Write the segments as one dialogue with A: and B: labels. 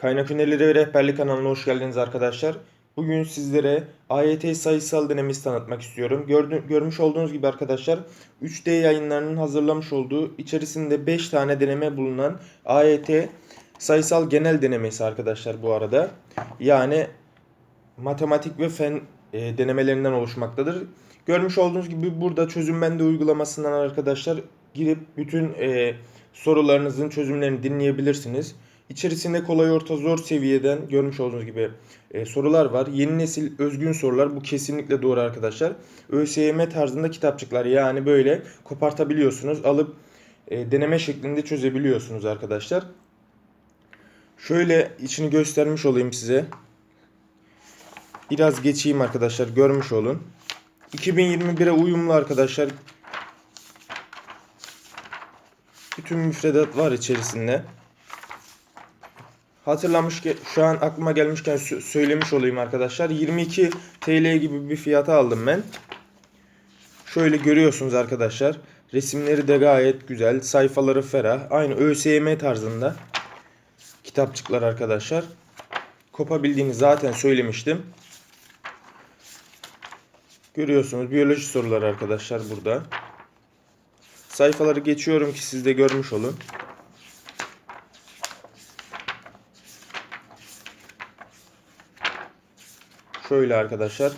A: Kaynak önerileri ve rehberlik kanalına hoş geldiniz arkadaşlar. Bugün sizlere AYT sayısal denemesi tanıtmak istiyorum. Gördü, görmüş olduğunuz gibi arkadaşlar 3D yayınlarının hazırlamış olduğu içerisinde 5 tane deneme bulunan AYT sayısal genel denemesi arkadaşlar bu arada. Yani matematik ve fen e, denemelerinden oluşmaktadır. Görmüş olduğunuz gibi burada çözüm bende uygulamasından arkadaşlar girip bütün e, sorularınızın çözümlerini dinleyebilirsiniz. İçerisinde kolay orta zor seviyeden görmüş olduğunuz gibi e, sorular var. Yeni nesil özgün sorular bu kesinlikle doğru arkadaşlar. ÖSYM tarzında kitapçıklar yani böyle kopartabiliyorsunuz. Alıp e, deneme şeklinde çözebiliyorsunuz arkadaşlar. Şöyle içini göstermiş olayım size. Biraz geçeyim arkadaşlar görmüş olun. 2021'e uyumlu arkadaşlar. Bütün müfredat var içerisinde. Hatırlamış şu an aklıma gelmişken sö- söylemiş olayım arkadaşlar. 22 TL gibi bir fiyata aldım ben. Şöyle görüyorsunuz arkadaşlar. Resimleri de gayet güzel. Sayfaları ferah. Aynı ÖSYM tarzında kitapçıklar arkadaşlar. Kopabildiğini zaten söylemiştim. Görüyorsunuz biyoloji soruları arkadaşlar burada. Sayfaları geçiyorum ki siz de görmüş olun. Şöyle arkadaşlar.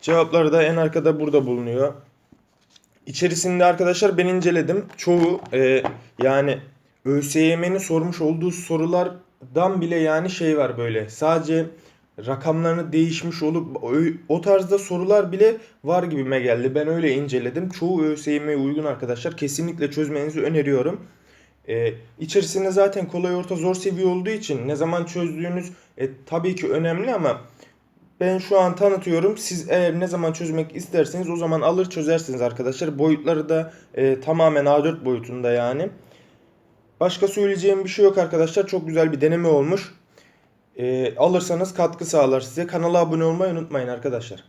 A: Cevapları da en arkada burada bulunuyor. İçerisinde arkadaşlar ben inceledim. Çoğu e, yani ÖSYM'nin sormuş olduğu sorulardan bile yani şey var böyle. Sadece rakamlarını değişmiş olup o, tarzda sorular bile var gibime geldi. Ben öyle inceledim. Çoğu ÖSYM'ye uygun arkadaşlar. Kesinlikle çözmenizi öneriyorum. Ee, içerisinde zaten kolay orta zor seviye olduğu için ne zaman çözdüğünüz e, tabii ki önemli ama ben şu an tanıtıyorum. Siz eğer ne zaman çözmek isterseniz o zaman alır çözersiniz arkadaşlar. Boyutları da e, tamamen A4 boyutunda yani. Başka söyleyeceğim bir şey yok arkadaşlar. Çok güzel bir deneme olmuş. E, alırsanız katkı sağlar size. Kanala abone olmayı unutmayın arkadaşlar.